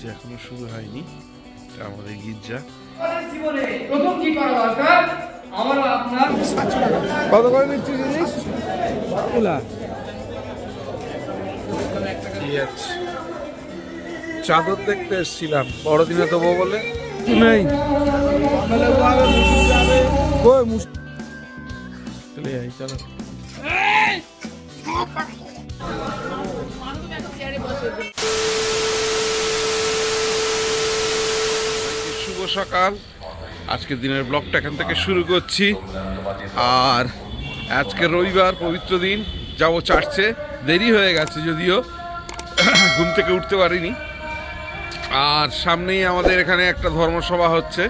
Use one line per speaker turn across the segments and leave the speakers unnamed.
গির্জা এখনও শুরু হয়নি এটা আমাদের গির্জা।
আমাদের জীবনে প্রথম কি করা দরকার? আমরা আপনার।
কত করে নিচ্ছি জিনিস? কি আছে। চাদর দেখতে এসেছিলাম বড়দিনে দেবো বলে। নেই। চলে যাই চলো। সকাল। আজকের দিনের ব্লগটা এখান থেকে শুরু করছি। আর আজকে রবিবার, পবিত্র দিন, যাব চার্চে। দেরি হয়ে গেছে যদিও, ঘুম থেকে উঠতে পারিনি। আর সামনেই আমাদের এখানে একটা ধর্মসভা হচ্ছে।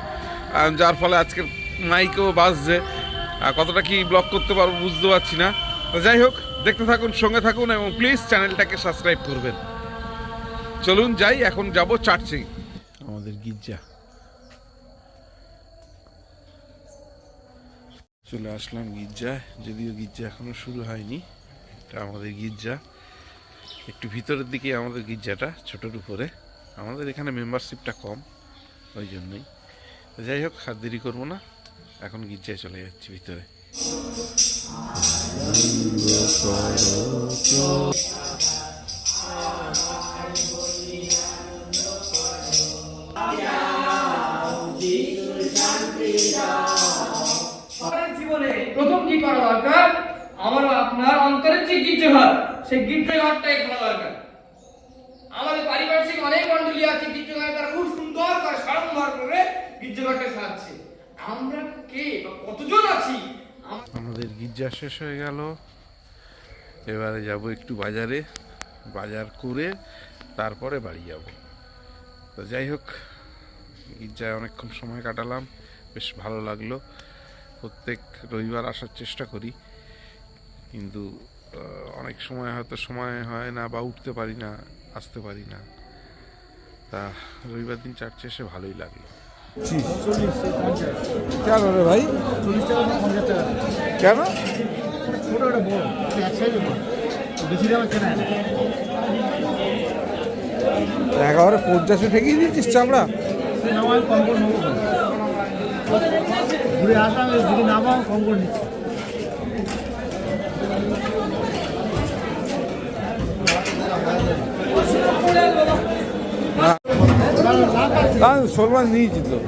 যার ফলে আজকে মাইকেও বাজছে। কতটা কি ব্লগ করতে পারব বুঝতে পারছি না। যাই হোক, দেখতে থাকুন, সঙ্গে থাকুন এবং প্লিজ চ্যানেলটাকে সাবস্ক্রাইব করবেন। চলুন যাই, এখন যাব চার্চে আমাদের গির্জা। চলে আসলাম গির্জায় যদিও গির্জা এখনও শুরু হয়নি। এটা আমাদের গির্জা। একটু ভিতরের দিকে আমাদের গির্জাটা, ছোটোর উপরে। আমাদের এখানে মেম্বারশিপটা কম, ওই জন্যই। যাই হোক হাত দেরি করব না। এখন গির্জায় চলে যাচ্ছি ভিতরে।
আমাদের করা দরকার। আমরা আপনার অন্তরের যে গির্জাঘর সেই গির্জাঘরটাই খোলা দরকার। আমাদের পারিপার্শ্বিক অনেক মন্ডলী আছে গির্জাঘরে তারা খুব সুন্দর করে সাড়ম্বর করে গির্জাঘরটা সাজাচ্ছে। আমরা কে বা কতজন আছি?
আমাদের গির্জা শেষ হয়ে গেল। এবারে যাব একটু বাজারে, বাজার করে তারপরে বাড়ি যাব। তো যাই হোক, গির্জায় অনেকক্ষণ সময় কাটালাম, বেশ ভালো লাগল। প্রত্যেক রবিবার আসার চেষ্টা করি, কিন্তু অনেক সময় হয়তো সময় হয় না বা উঠতে পারি না, আসতে পারি না। তা রবিবার দিন চার্চে এসে ভালোই লাগল। ভাই? কেন। একেবারে পঞ্চাশে ঠেকিয়ে দিচ্ছিস চামড়া।
না। ঘুরে আসা আমি যদি নামাও কম করে নিচ্ছি।
না শোল নিয়েছি তো।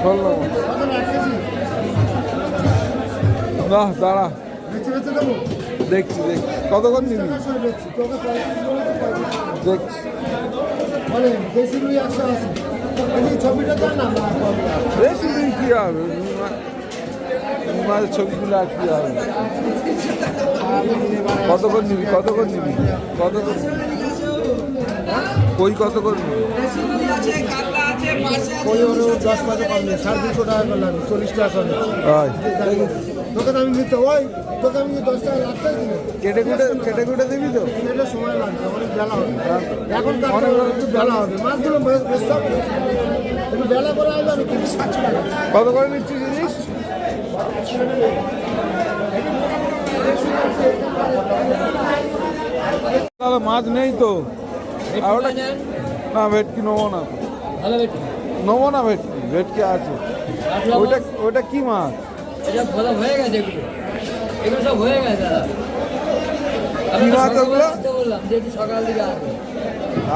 শোল
না
না দাঁড়া। দেখছি দেখছি। কতক্ষণ
পঁয়ত্রিশ
দেখছি।
দিন
কী হবে? মাছের ছবিগুলো আর কী হবে?
আমি নিয়ে বাড়ি আসি।
কতক্ষণ নিবি? কতক্ষণ নিবি? কই কত করবি
ওই হলো দশ পয়সা কম নেই সাড়ে তিনশো টাকা করলাম চল্লিশ টাকা করলাম তোকে আমি নিতে ওই তোকে আমি দশ টাকা লাগতে দিব।
কেটে কুটে কেটে কুটে দিবি তো?
এটা সময় লাগবে অনেক বেলা হবে। এখন
অনেক
অনেক একটু বেলা হবে? মাছগুলো বেশ বেচতে হবে একটু বেলা করে আসবে আমি কিন্তু সাতশো টাকা
কত করে নিচ্ছি জিনিস? তাহলে মাছ নেই তো। আর ওটা না ভেটকি নেব না। নেব না ভেটকি ভেটকি আছে। ওইটা ওইটা কি মাছ?
এটা ভালো হয়ে গেছে এগুলো। এগুলো সব হয়ে গেছে দাদা।
কি
বললাম যে একটু সকাল দিকে আসবে।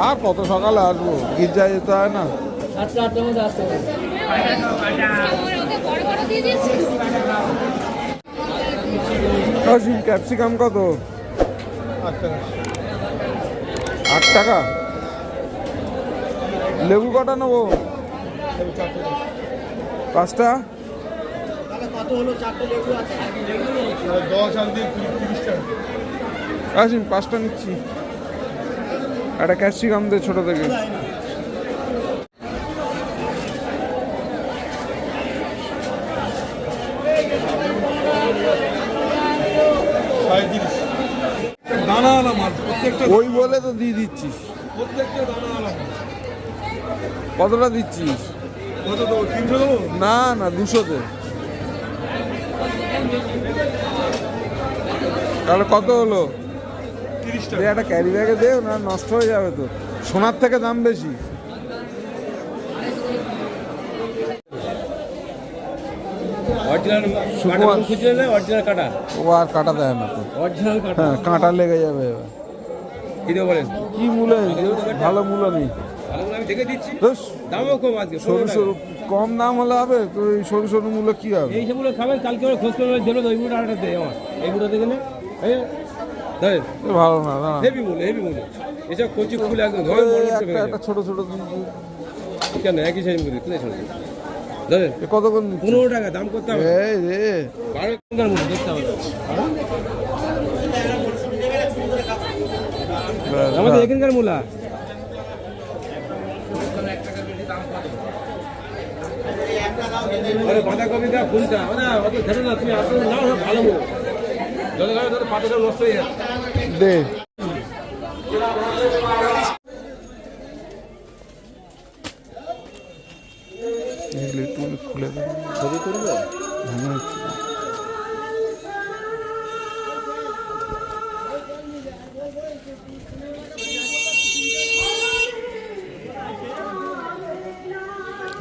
আর কত সকালে আসব? গির্জায় যেতে হয় না।
সাতটা আটটার মধ্যে আসতে হবে
ক্যাপসিকাম কত? আট টাকা। লেবু কটা নেব? পাঁচটা?
হলো চারটে লেবু আছে। দশ আর দিয়ে তিরিশ টাকা
আসিম পাঁচটা নিচ্ছি। একটা ক্যাপসিকাম দে ছোট থেকে। ওই বলে তো দিয়ে দিচ্ছিস। কতটা দিচ্ছিস?
কত দেবো? তিনশো দেবো?
না না দুশোতে তাহলে কত হলো?
টাকা
একটা ক্যারি ব্যাগে দে না নষ্ট হয়ে যাবে তো। সোনার থেকে দাম বেশি। ও আর কাটা দেয় না তো। হ্যাঁ কাঁটা লেগে যাবে এবার।
কি বলেন?
কি মূল্য ভালো মূল্য নেই
আমি দেখে দিচ্ছি। দামও কম আজকে
সরু সরু কম দাম হলে হবে তো এই সরু সরু মূল্য কি হবে?
এই সবগুলো খাবেন কালকে ওরা খোঁজ করে দেবে ওই মুড়ো আটা দেয় আমার। এই মুড়ো দেখে নে
ভালো না
হেভি মূল্য হেভি মূল্য। এসব কচি ফুল একদম ধরে
একটা ছোট ছোট।
কেন একই সাইজ মুড়ি কোথায় ছোট
কত
পনেরো টাকা দাম করতে হবে।
এই রে।
বারো টাকার মূল্য দেখতে হবে। আমাদের এখানকার মূলা? আরে বাঁধাকপি দা ফুলটা মানে অত ধরে না, তুমি আসলে না ভালো খাবে তত পাতাটা নষ্ট হয়ে যাবে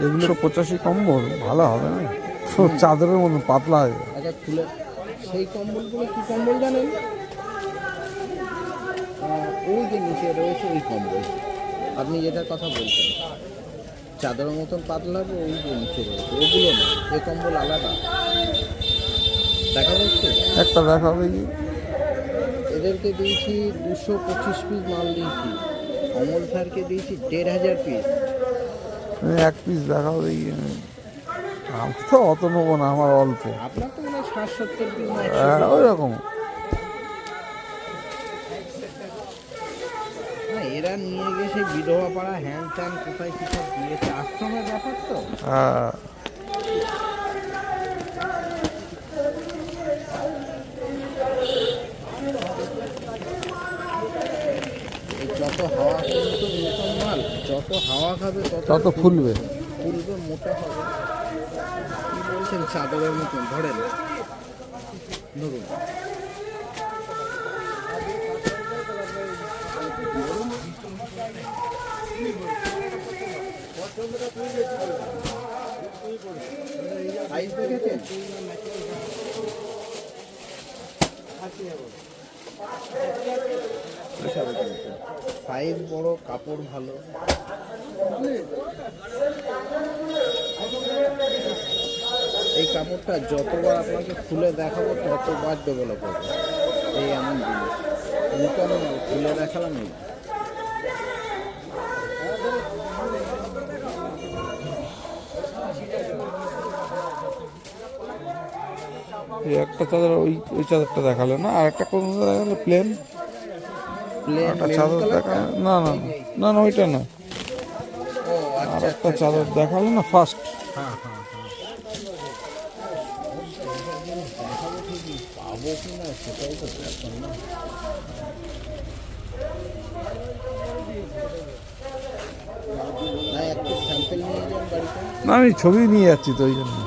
এগুলো পঁচাশি কম্বল ভালো হবে না? তো চাদরের মতো পাতলা হয়ে।
আচ্ছা খুলে সেই কম্বলগুলো কি কম্বল জানেন? ওই যে নিচে রয়েছে ওই কম্বল। আপনি যেটার কথা বলছেন চাদরের মতন পাতলা হবে ওই যে নিচে রয়েছে ওগুলো না এই কম্বল আলাদা। দেখা যাচ্ছে?
একটা দেখাবে কি?
এদেরকে দিয়েছি দুশো পঁচিশ পিস মাল দিয়েছি। অমল স্যারকে দিয়েছি দেড় হাজার পিস
এক পিস দেখাবে কি আমি। তো অত নেব না আমার অল্প।
হয়
ওই রকম
এরা নিয়ে সেই বিধবা পাড়া হ্যান ত্যান কোথায় কী সব দিয়েছে? আশ্রমের ব্যাপার তো।
হ্যাঁ।
যত হাওয়া যত হাওয়া খাবে তত
ফুলবে।
ফুলবে মোটা হবে। কি বলছেন চাদরের মতন? ধরেন। ধরুন। সাইজ দেখেছেন? সাইজ বড়, কাপড় ভালো। এই কাপড়টা যতবার আপনাকে খুলে দেখাবো, ততবার ডেভেলপ হবে। এই এমন জিনিস। নতুন খুলে দেখালাম এই
একটা চাদর ওই ওই চাদরটা দেখাল না? আর একটা কোন দেখাল? প্লেন একটা চাদর দেখা না না না, না না ওইটা না আর
আচ্ছা
একটা চাদর দেখাল না ফার্স্ট
না না না একটু নিয়ে যান বাড়িতে
না আমি ছবি নিয়ে যাচ্ছি তো ওই জন্য।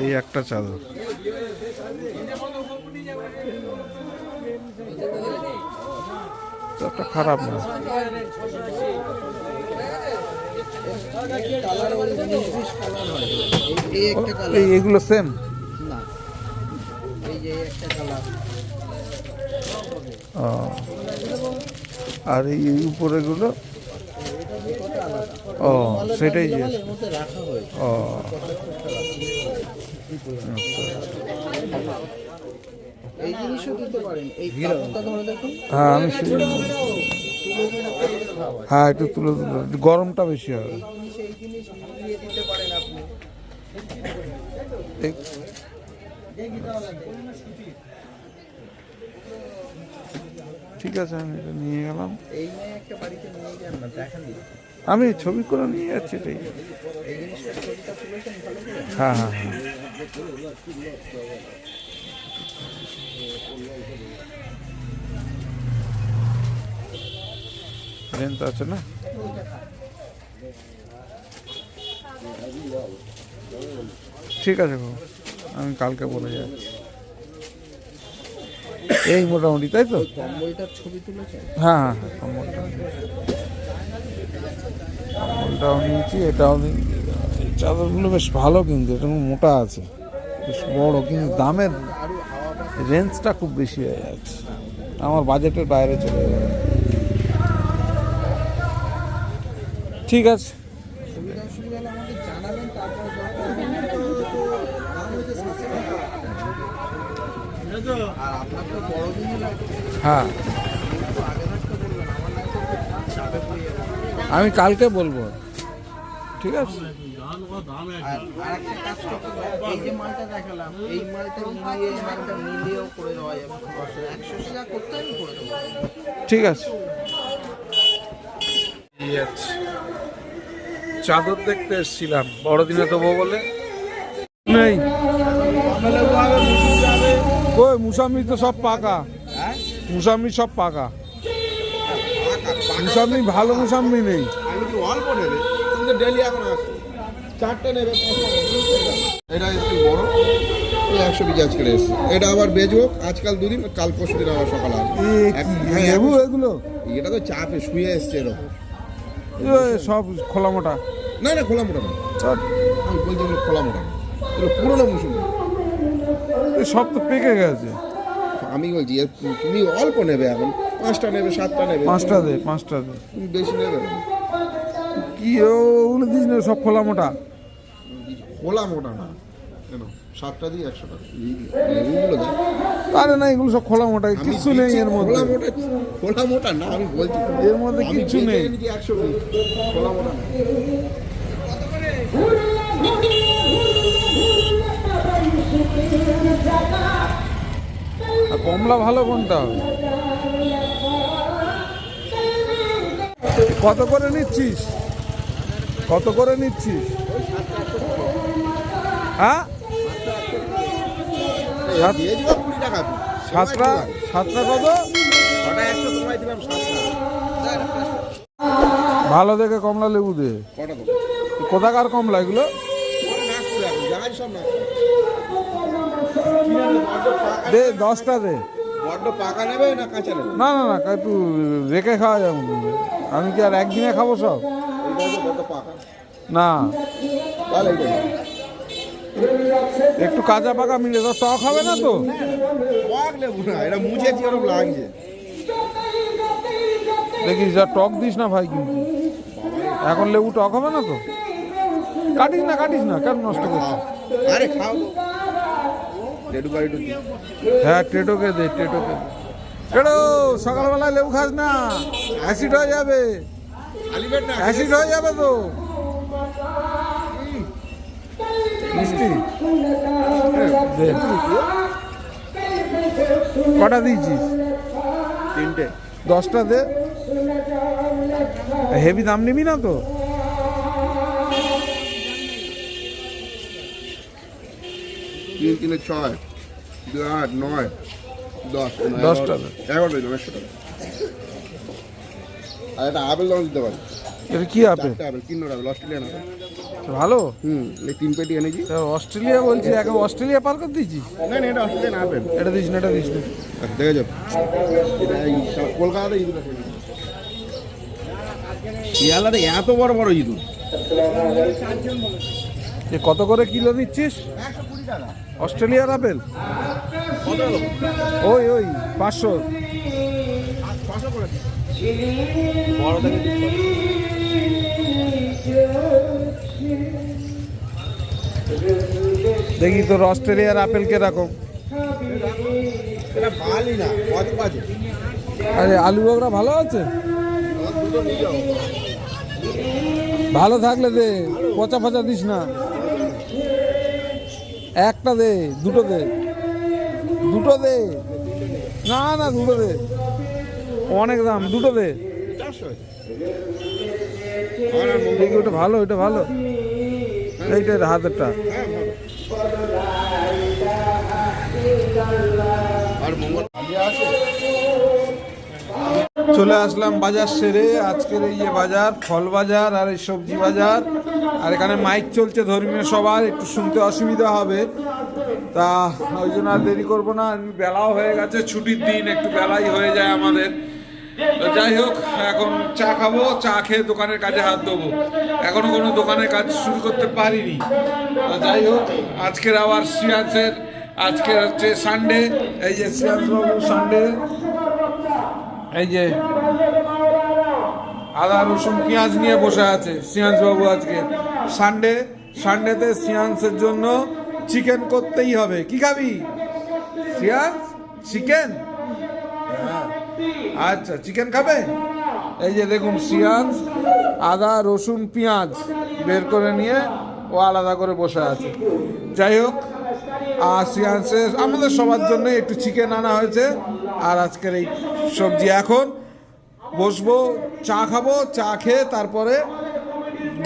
এই একটা চাদর। চাদরটা খারাপ না।
এই- একটা
এগুলো সেম
না। এই যে একটা কালার
আর এই উপরেগুলো? ও সেটাই যে। ও।
এই জিনিসও দিতে পারেন। এই কাপড়টা ধরে দেখুন।
হ্যাঁ আমি হ্যাঁ একটু তুলে গরমটা বেশি হবে।
এই জিনিস এই দিতে পারেন আপনি।
ঠিক আছে আমি এটা নিয়ে গেলাম।
এই নিয়ে একটা বাড়িতে নিয়ে যান না দেখান।
আমি ছবি করে নিয়ে যাচ্ছি এটাই। হ্যাঁ হ্যাঁ হ্যাঁ। লেন্থ আছে না ঠিক আছে বাবু, আমি কালকে বলে যাচ্ছি। এই মোটামুটি, তাই তো? হ্যাঁ হ্যাঁ চাদরগুলো বেশ ভালো কিন্তু এটা মোটা আছে, বেশ বড়, কিন্তু দামের রেঞ্জটা খুব বেশি হয়ে যাচ্ছে আমার বাজেটের বাইরে চলে যাবে। ঠিক আছে। হ্যাঁ। আমি কালকে বলব। ঠিক আছে?
আর আরেকটা কাজ করতে এই যে মালটা দেখালাম এই মালটা মিলিয়ে এই মালটা মিলিয়েও করে দেওয়া যাবে একশো টাকা করতে আমি করে দেবো।
ঠিক আছে। চাদর দেখতে এসেছিলাম বড়দিনে দেবো বলে। নেই। কই মুসাম্মি তো সব পাকা। মুসাম্মি সব পাকা। মুসাম্মি ভালো মুসাম্মি নেই।
আমি কি অল্প নেবে? তুমি তো ডেলি এখন আসছো। চারটে নেবে এটা একটু বড় একশো পিস আজকে এসছে এটা আবার আজকাল দুদিন কাল পরশু দিন আবার সকাল আসবে। হ্যাঁ,
এগুলো?
এটা তো চাপে শুয়ে এসছে এরকম।
সব খোলা মোটা।
না না খোলা মোটা না। আমি বলছি এগুলো খোলা মোটা এগুলো পুরোনো মুসুম
এ, সব তো পেকে গেছে।
আমি বলছি তুমি অল্প নেবে এখন। পাঁচটা নেবে সাতটা নেবে।
পাঁচটা দে পাঁচটা দে।
তুমি বেশি নেবে
কি ও, ওগুলো দিস না সব খোলা মোটা।
খোলা মোটা না। কেন সাতটা দিয়ে একশো টাকা।
আরে না এগুলো সব খোলা মোটা কিচ্ছু নেই এর মধ্যে।
খোলা মোটা খোলা মোটা না আমি বলছি
এর মধ্যে
বেচে
নেই।
একশো খোলা মোটা না।
কমলা ভালো কোনটা? কত করে নিচ্ছিস? কত করে নিচ্ছিস? হ্যাঁ। সাতটা সাতটা কত? ভালো দেখে কমলা লেবু দে। কোথাকার কমলা এগুলো? দে, দশটা দে।
না
না না, একটু রেখে খাওয়া যাবে আমি কি আর একদিনে খাব সব? না। একটু কাঁচা পাকা মিলে তো টক হবে না তো?
এটা মুছেছি ওরকম লাগছে।
দেখিস যা টক দিস না ভাই কিন্তু। এখন লেবু টক হবে না তো? কাটিস না কাটিস না কেন নষ্ট করছিস?
আরে খাও
হ্যাঁ টেটোকে দে টেটোকে দে। টেটো সকালবেলায় লেবু খাস না অ্যাসিড হয়ে যাবে। অ্যাসিড হয়ে যাবে তো। কটা দিয়েছিস?
তিনটে।
দশটা দে। হেভি দাম নিবি না তো?
তিন তিনে ছয় দু আট নয় দশ
দশটা।
এগারো দিলাম একশো টাকা। আর একটা আপেল দাম দিতে পারি।
এটা কি আপেল?
আপেল কিনো আপেল অস্ট্রেলিয়ান আপেল।
ভালো?
হুম এই তিন পেটি এনেছি।
অস্ট্রেলিয়া বলছি এখন অস্ট্রেলিয়া পার করে দিয়েছিস?
না না এটা অস্ট্রেলিয়ান আপেল
এটা দিস না এটা দিস না।
আচ্ছা দেখে যাও। এটা কলকাতাতে ইঁদুর আছে। শিয়ালাতে এত বড় বড় ইঁদুর।
এ কত করে কিলো নিচ্ছিস? অস্ট্রেলিয়ার আপেল ওই ওই পাঁচশো।
বড়
দেখি তোর অস্ট্রেলিয়ার আপেল কীরকম? আরে, আলু বগরা ভালো আছে? ভালো থাকলে দে, পচা পচা দিস না। একটা দে, দুটো দে। দুটো দে। না না, দুটো দে। অনেক দাম, দুটো দে। ওটা ভালো ওটা ভালো। এইটা এটা হাতেরটা
ভালো আর মঙ্গল খালি আছে
চলে আসলাম বাজার সেরে। আজকের এই বাজার, ফল বাজার আর এই সবজি বাজার। আর এখানে মাইক চলছে ধর্মীয় সবার একটু শুনতে অসুবিধা হবে। তা ওই জন্য আর দেরি করব না। বেলাও হয়ে গেছে, ছুটির দিন একটু বেলাই হয়ে যায় আমাদের। তো যাই হোক, এখন চা খাব, চা খেয়ে দোকানের কাজে হাত দেবো এখনও কোনো দোকানের কাজ শুরু করতে পারিনি। তো যাই হোক, আজকের আবার শ্রিয়াংসের আজকে হচ্ছে সানডে এই যে শ্রিয়াংসবাবু সানডে এই যে আদা, রসুন, পেঁয়াজ নিয়ে বসে আছে শ্রিয়াংস বাবু আজকে। সানডে সানডেতে শ্রিয়াংসের জন্য চিকেন করতেই হবে। কি খাবি? শ্রিয়াংস চিকেন? আচ্ছা চিকেন খাবে? এই যে দেখুন শ্রিয়াংস আদা রসুন পেঁয়াজ বের করে নিয়ে ও আলাদা করে বসে আছে। যাই হোক আর শ্রিয়াংসের আমাদের সবার জন্য একটু চিকেন আনা হয়েছে। আর আজকের এই সবজি এখন বসবো চা খাব চা খেয়ে তারপরে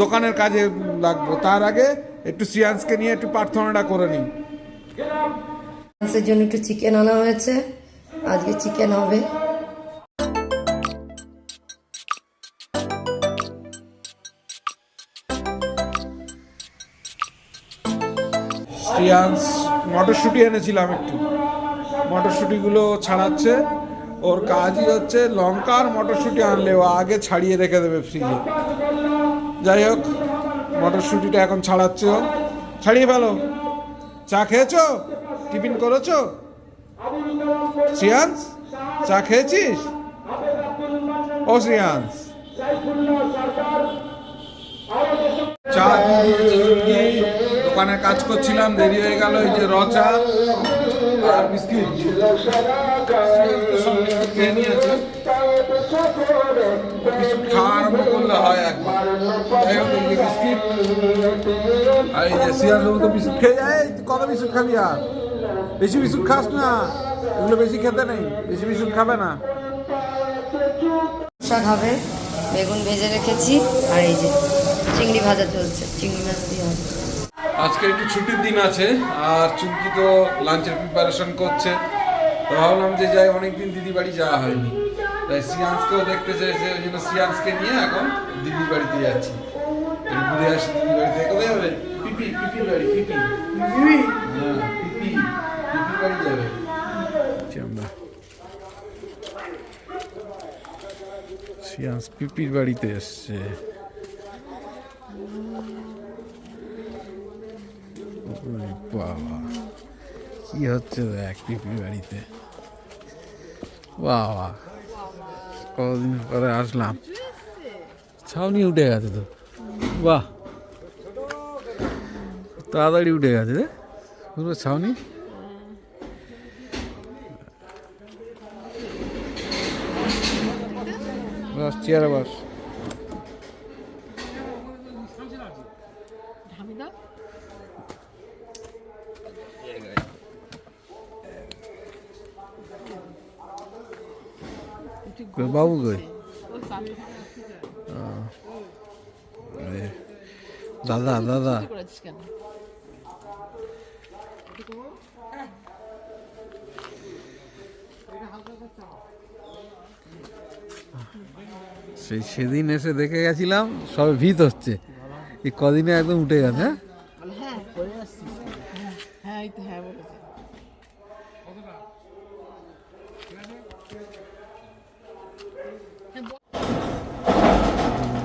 দোকানের কাজে লাগবো। তার আগে একটু সিয়ান্সকে নিয়ে একটু প্রার্থনাটা করে নিই।
জন্য একটু চিকেন আনা হয়েছে। আজকে চিকেন হবে।
সিয়ান্স মটরশুঁটি এনেছিলাম একটু। মটরশুঁটিগুলো ছাড়াচ্ছে। ওর কাজই হচ্ছে লঙ্কার মটরশুঁটি আনলে ও আগে ছাড়িয়ে রেখে দেবে ফ্রিজে যাই হোক, মটরশুঁটিটা এখন ছাড়াচ্ছে ও। ছাড়িয়ে ফেলো। চা খেয়েছো? টিফিন করেছ? শ্রিয়াংস চা খেয়েছিস? ও শ্রিয়াংস চা দোকানে কাজ করছিলাম, দেরি হয়ে গেল, এই যে রচা আর বিস্কিট। খেয়ে আরম্ভ করলে হয় একবার। বিস্কিট, আর এই যে সিয়ার তো বিস্কুট খেয়ে যায় কত বিস্কুট খাবি আর? বেশি বিস্কুট খাস না, এগুলো বেশি খেতে নেই, বেশি বিস্কুট খাবে না।
শাক হবে বেগুন ভেজে রেখেছি, আর এই যে চিংড়ি ভাজা চলছে, চিংড়ি মাছ দিয়ে
আজকে একটু ছুটির দিন আছে, আর চুমকি তো লাঞ্চের প্রিপারেশন করছে। তো ভাবলাম যে যাই, অনেকদিন দিদি বাড়ি যাওয়া হয়নি। তাই সিয়ান্সকেও দেখতে চাইছে ওই জন্য সিয়ান্সকে নিয়ে এখন দিদি বাড়িতে যাচ্ছি। ঘুরে আসি দিদি বাড়িতে। কোথায় যাবে? পিপি, পিপির বাড়ি, পিপি। হ্যাঁ পিপি, পিপির পিপির বাড়িতে এসছে ওরে বাবা, কি হচ্ছে দেখ পিপির বাড়িতে? বাবা, কতদিন পরে আসলাম? ছাউনি উঠে গেছে তো। বাহ, তাড়াতাড়ি উঠে গেছে রে। পুরো ছাউনি? চেয়ারে বাস। কই বাবু কই এ, দাদা দাদা। সেই সেদিন এসে দেখে গেছিলাম সবে ভিত হচ্ছে। এই কদিনে একদম উঠে গেছে হ্যাঁ?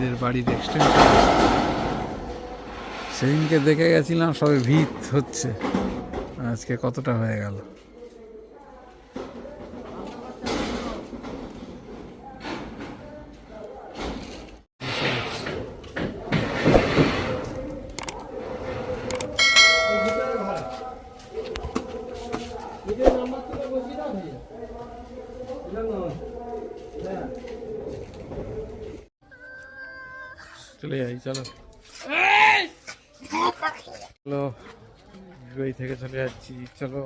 আমাদের বাড়ির এক্সটেনশন সেদিনকে দেখে গেছিলাম সবে ভিত হচ্ছে। আজকে কতটা হয়ে গেল। চলে। চলো দুবাই থেকে চলে যাচ্ছি, চলো।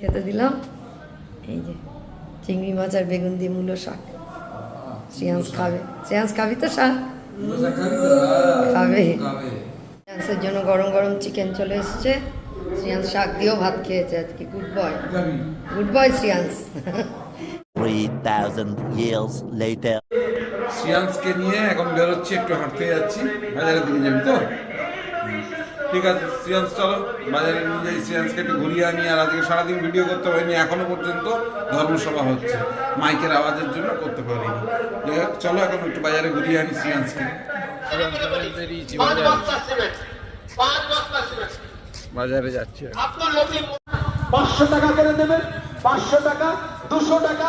খেতে দিলাম। এই যে, চিংড়ি মাছ আর বেগুন দিয়ে মূলো শাক। শ্রেয়াংস খাবে। শ্রেয়াংস খাবি তো শাক? খাবে। শ্রেয়াংসের জন্য গরম গরম চিকেন চলে এসছে। শ্রেয়াংস শাক দিয়েও ভাত খেয়েছে আজকে। Good boy good boy Shreyans
3,000 years later.
সিয়ান্সকে নিয়ে এখন বেরোচ্ছি একটু হাঁটতে যাচ্ছি। বাজারের দিকে যাবি তো? ঠিক আছে সিয়ান্স চলো। বাজারে নিয়ে যাই সিয়ান্সকে একটু ঘুরিয়ে আনি। আর আজকে সারাদিন ভিডিও করতে পারিনি এখনও পর্যন্ত ধর্মসভা হচ্ছে। মাইকের আওয়াজের জন্য করতে পারিনি। চলো এখন একটু বাজারে ঘুরিয়ে আনি
বাজারে বাজারে যাচ্ছি।
পাঁচশো টাকা করে দেবেন পাঁচশো টাকা দুশো টাকা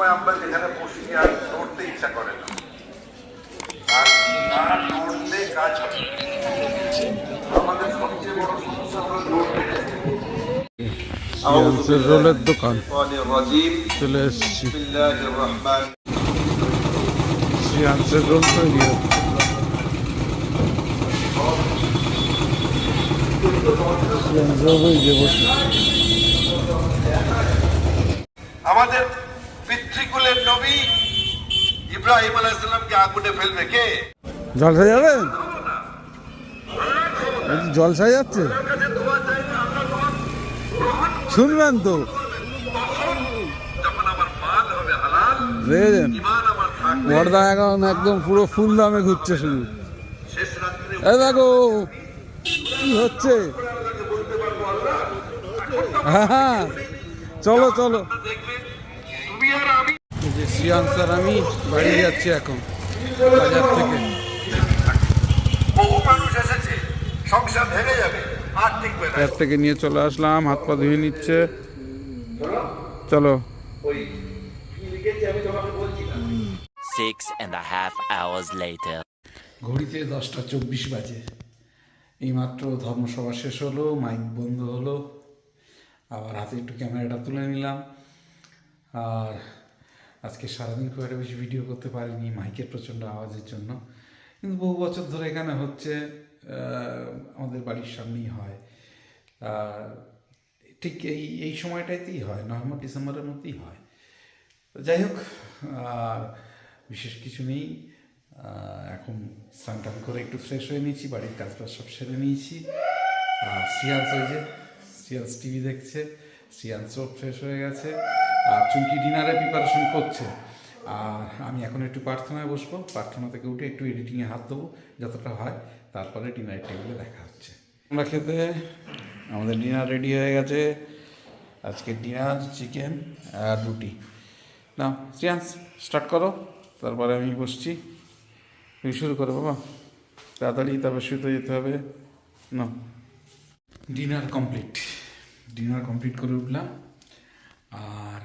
সময় আমরা যেখানে বসি আর নড়তে ইচ্ছা করে না। আর না নড়লে কাজ হবে আমাদের সবচেয়ে বড় সমস্যা হলো নড়তে।
রোলের দোকান চলে এসেছি। রোল তৈরি হচ্ছে
আমাদের পিতৃকুলের নবী ইব্রাহিম আলাইসাল্লামকে আগুনে ফেলবে কে?
জলসা যাবেন? জলসা যাচ্ছে? শুনবেন তো। বুঝেছেন? এখন একদম পুরো ফুল দামে ঘুরছে শুধু। এই দেখো কি হচ্ছে? হ্যাঁ হ্যাঁ। চলো চলো। যে শ্রিয়াংশ আর আমি বাড়ি যাচ্ছি এখন বাজার থেকে।
বহু মানুষ এসেছে সংসার ভেঙে যাবে আর টিকবে না।
বাজার থেকে নিয়ে চলে আসলাম হাত পা ধুয়ে নিচ্ছে। চলো।
Six and a half hours later.
ঘড়িতে দশটা চব্বিশ বাজে। এইমাত্র ধর্মসভা শেষ হলো মাইক বন্ধ হলো। আবার হাতে একটু ক্যামেরাটা তুলে নিলাম। আর আজকে সারাদিন খুব একটা বেশি ভিডিও করতে পারিনি, মাইকের প্রচণ্ড আওয়াজের জন্য। কিন্তু বহু বছর ধরে এখানে হচ্ছে আমাদের বাড়ির সামনেই হয়। ঠিক এই এই সময়টাতেই হয়, নভেম্বর, ডিসেম্বরের মধ্যেই হয়। যাই হোক, আর বিশেষ কিছু নেই। এখন স্নান টান করে একটু ফ্রেশ হয়ে নিয়েছি, বাড়ির কাজ বাজ সব সেরে নিয়েছি। আর সিয়ান্স ওই যে টিভি দেখছে সিয়ান্সও ফ্রেশ হয়ে গেছে। চুমকি ডিনারে প্রিপারেশন করছে। আর আমি এখন একটু প্রার্থনায় বসবো। প্রার্থনা থেকে উঠে একটু এডিটিংয়ে হাত দেবো যতটা হয়। তারপরে ডিনারের টেবিলে দেখা হচ্ছে। আমরা খেতে আমাদের ডিনার রেডি হয়ে গেছে। আজকে ডিনার চিকেন আর রুটি। না সিয়ান্স স্টার্ট করো। তারপরে আমি বসছি। তুমি শুরু করো বাবা। তাড়াতাড়ি তারপর শুতে যেতে হবে। না। ডিনার কমপ্লিট ডিনার কমপ্লিট করে উঠলাম। আর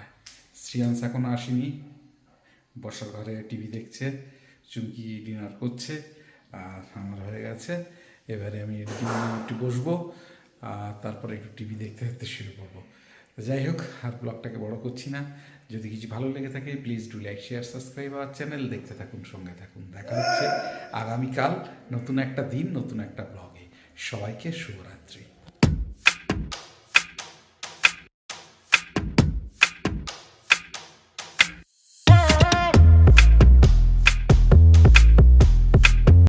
শ্রিয়াংস এখনও আসেনি। বসার ঘরে টিভি দেখছে, চুমকি ডিনার করছে, আর আমার হয়ে গেছে। এবারে আমি একটু বসবো, আর তারপরে একটু টিভি দেখতে দেখতে শুরু করব। যাই হোক, আর ব্লগটাকে বড় করছি না। যদি কিছু ভালো লেগে থাকে please do like share subscribe আমার চ্যানেল দেখতে থাকুন, সঙ্গে থাকুন। দেখা হচ্ছে আগামীকাল নতুন একটা দিন, নতুন একটা ব্লগে সবাইকে শুভরাত্রি।